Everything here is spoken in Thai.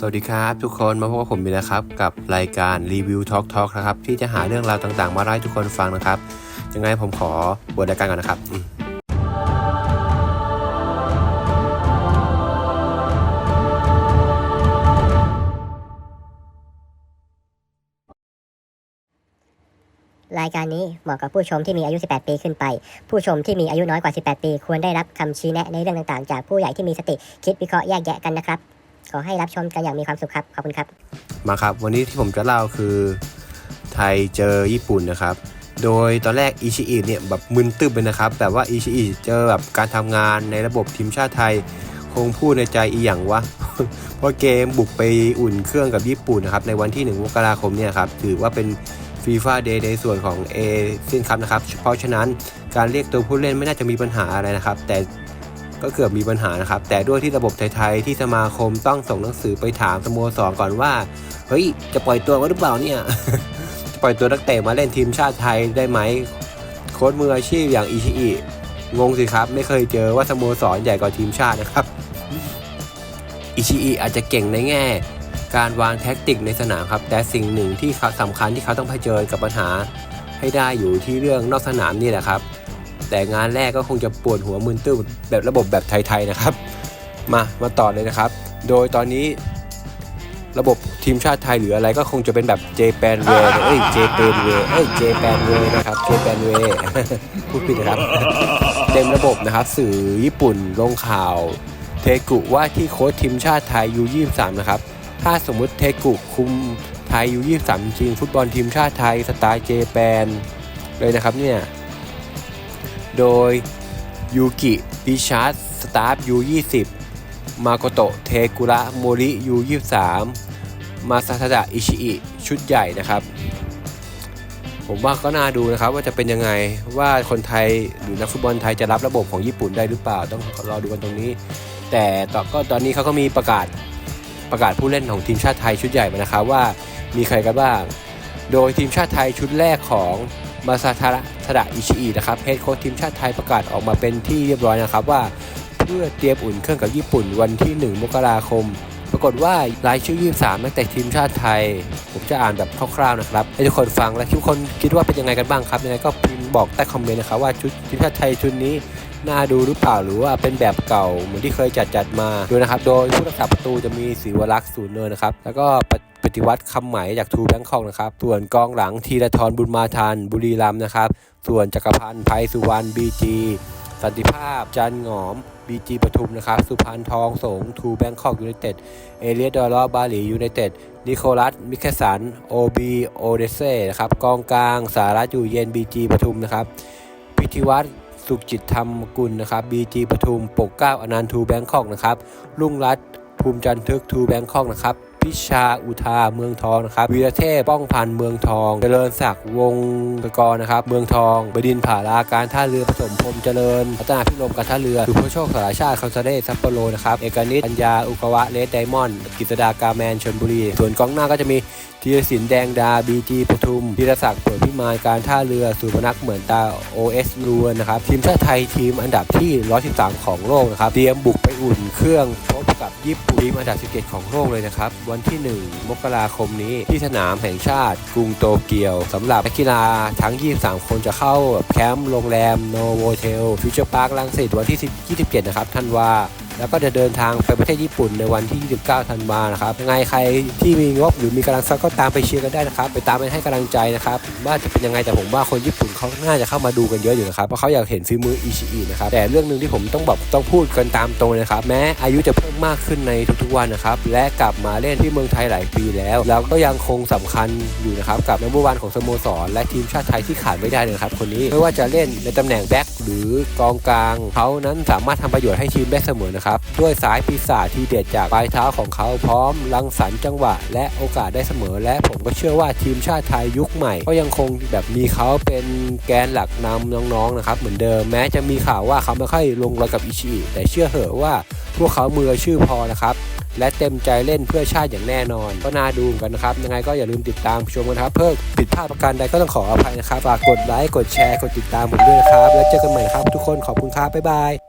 สวัสดีครับทุกคนมาพบกับผมอีกนะครับ กับรายการรีวิวทอล์กทอล์กนะครับ ที่จะหาเรื่องราวต่างๆ มาเล่าให้ทุกคนฟังนะครับ ยังไงผมขอบทรายการก่อนนะครับ รายการนี้เหมาะกับผู้ชมที่มีอายุ 18 ปีขึ้นไป ผู้ชมที่มีอายุน้อยกว่า 18 ปี ควรได้รับคำชี้แนะในเรื่องต่างๆ จากผู้ใหญ่ที่มีสติคิดวิเคราะห์แยกแยะกันนะครับ ขอให้รับชมกันอย่างมีความสุขครับ ขอบคุณครับ มาครับ วันนี้ที่ผมจะเล่าคือ ไทยเจอญี่ปุ่นนะครับ โดยตอนแรกอิชิอิเนี่ยแบบมึนตึบเลยนะครับแบบว่าอิชิอิเจอแบบการทำงานในระบบทีมชาติไทยคงพูดในใจอีหยังวะเพราะเกมบุกไปอุ่นเครื่องกับญี่ปุ่นนะครับในวันที่1มกราคมเนี่ยครับถือว่าเป็นฟีฟ่าเดย์ในส่วนของเอเซียนคัพนะครับเพราะฉะนั้นการเรียกตัวผู้เล่นไม่น่าจะมีปัญหาอะไรนะครับ แต่ ก็เกือบมีปัญหานะครับ แต่ด้วยที่ระบบไทยๆที่สมาคมต้องส่งหนังสือไปถามสโมสรก่อนว่า เฮ้ย จะปล่อยตัวมาหรือเปล่าเนี่ย จะปล่อยตัวนักเตะมาเล่นทีมชาติไทยได้ไหม โค้ชมืออาชีพอย่างอิชิอิ งงสิครับ ไม่เคยเจอว่าสโมสรใหญ่กว่าทีมชาตินะครับ อิชิอิอาจจะเก่งในแง่ การวางแท็กติกในสนามครับ แต่สิ่งหนึ่งที่เขาสำคัญที่เขาต้องเผชิญกับปัญหาให้ได้อยู่ที่เรื่องนอกสนามนี่แหละครับ แต่งานแรกก็คงจะปวดหัวมึนตื้อแบบระบบแบบไทยๆนะครับ มามาต่อเลยนะครับ โดยตอนนี้ระบบทีมชาติไทยหรืออะไรก็คงจะเป็นแบบเจแปนเวเอ้ยเจเปนเวเอ้ยเจแปนเวนะครับเจแปนเวพูดผิดนะครับเต็มระบบนะครับ สื่อญี่ปุ่นลงข่าว เทกุว่าที่โค้ชทีมชาติไทยยู23นะครับ ถ้าสมมุติเทกุคุมไทยยู23จริงฟุตบอลทีมชาติไทยสไตล์เจแปนเลยนะครับเนี่ย โดยยูกิดิชาร์ดสตาฟยู20มาโกโตะเทกุระโมริยู23มาซาทาดะอิชิอิชุดใหญ่นะครับ ผมว่าก็น่าดูนะครับว่าจะเป็นยังไงว่าคนไทยหรือนักฟุตบอลไทยจะรับระบบของญี่ปุ่นได้หรือเปล่า ต้องรอดูกันตรงนี้ แต่ต่อก็ตอนนี้เขาก็มีประกาศประกาศผู้เล่นของทีมชาติไทยชุดใหญ่มานะครับว่ามีใครกันบ้าง โดยทีมชาติไทยชุดแรกของ มาซาทาดะอิชิอินะครับเฮดโค้ชทีมชาติไทยประกาศออกมาเป็นที่เรียบร้อยนะครับว่า เพื่อเตรียมอุ่นเครื่องกับญี่ปุ่นวันที่ 1 มกราคม ปรากฏว่ารายชื่อ 23 นักเตะทีมชาติไทย ผมจะอ่านแบบคร่าวๆนะครับให้ทุกคนฟังและทุกคนคิดว่าเป็นยังไงกันบ้างครับยังไงก็พิมพ์บอกใต้คอมเมนต์นะครับว่าชุดทีมชาติไทยชุดนี้น่าดูหรือเปล่าหรือว่าเป็นแบบเก่าเหมือนที่เคยจัดจัดมาดูนะครับ โดยผู้รักษาประตูจะมีศิวรักษ์ศูนย์เนินนะครับ แล้วก็ปฏิ ปฏิวัติคำไหมจากทูแบงคอกนะครับ ส่วนกองหลังธีรทรบุญมาทันบุรีรัมนะครับ ส่วนจักรพันธ์ไพสุวรรณบีจีสันติภาพ จันหงอมบีจีปทุมนะครับ สุพรรณทองสงทูแบงคอกยูไนเต็ด เอเลียดอลบาหลียูไนเต็ด นิโคลัส มิเคสัน โอบีโอเดเซ่นะครับ กองกลางสารัตอยู่เย็นบีจีปทุมนะครับ พิธีวัฒน์สุขจิตธรรมกุลนะครับบีจีปทุม ปกเก้าอนันต์ทูแบงคอกนะครับ รุ่งรัตน์ ภูมิจันทึกทูแบงคอกนะครับพิชาอุทาเมืองทองนะครับวีรเทพป้องพันเมืองทอง เจริญศักดิ์วงศ์ตะกรนะครับ เมืองทอง บดินผาลาการท่าเรือผสมพรมเจริญพัฒนาพิรมการท่าเรือสุภโชคสารชาติคอนซาเดซัปโปโรนะครับเอกนิตปัญญาอุกวะเลสไดมอนด์กิตดากาแมนชนบุรี ส่วนกองหน้าก็จะมีธีรศิลป์แดงดาบีจีปทุมธีรศักดิ์เปิดพิมายการท่าเรือสุพนักเหมือนตา OS รวนนะครับทีมชาติไทยทีมอันดับที่ 113 ของโลกนะครับเตรียมบุกไปอุ่นเครื่องพ กับญี่ปุ่นทีมอันดับ 17 ของโลกเลยนะครับ วันที่ 1 มกราคมนี้ที่สนามแห่งชาติ กรุงโตเกียวสำหรับนักกีฬาทั้ง 23 คนจะเข้าแคมป์โรงแรมโนโวเทลฟิวเจอร์พาร์คลังสิตวันที่ 27 นะครับท่านว่า แล้วก็จะเดินทางไปประเทศญี่ปุ่นในวันที่ 29 ธันวานะครับยังไงใครที่มีงบหรือมีกำลังทรัพย์ก็ตามไปเชียร์กันได้นะครับ ไปตามไปให้กำลังใจนะครับว่าจะเป็นยังไงแต่ผมว่าคนญี่ปุ่นเขาน่าจะเข้ามาดูกันเยอะอยู่นะครับเพราะเขาอยากเห็นฝีมืออิชิอินะครับแต่เรื่องหนึ่งที่ผมต้องบอกต้องพูดกันตามตรงเลยครับแม้อายุจะเพิ่มมากขึ้นในทุกๆวันนะครับและกลับมาเล่นที่เมืองไทยหลายปีแล้วแล้วก็ยังคงสำคัญอยู่นะครับกับนักบอลวันของสโมสร และทีมชาติไทยที่ขาดไม่ได้เลยนะครับคนนี้ไม่ว่าจะเล่นในตำแหน่งแบ็คหรือกองกลางเขานั้นสามารถทำประโยชน์ให้ทีมได้เสมอนะครับด้วยสายปีศาจที่เด็ดจากปลายเท้าของเขาพร้อมรังสรรค์จังหวะ และโอกาสได้เสมอ และผมก็เชื่อว่าทีมชาติไทยยุคใหม่ ก็ยังคงแบบมีเขาเป็นแกนหลักนำน้องๆนะครับเหมือนเดิมแม้จะมีข่าวว่าเขาไม่ค่อยลงรอยกับอิชิแต่เชื่อเหอะว่าพวกเขามืออชื่อพอนะครับและเต็มใจเล่นเพื่อชาติอย่างแน่นอน ก็น่าดูกันนะครับ ยังไงก็อย่าลืมติดตามชมกันนะครับ เพิ่มผิดพลาดประการใดก็ต้องขออภัยนะครับ ฝากกดไลค์ กดแชร์ กดติดตามผมด้วยนะครับ แล้วเจอกันใหม่ครับทุกคนขอบคุณครับ บ๊ายบาย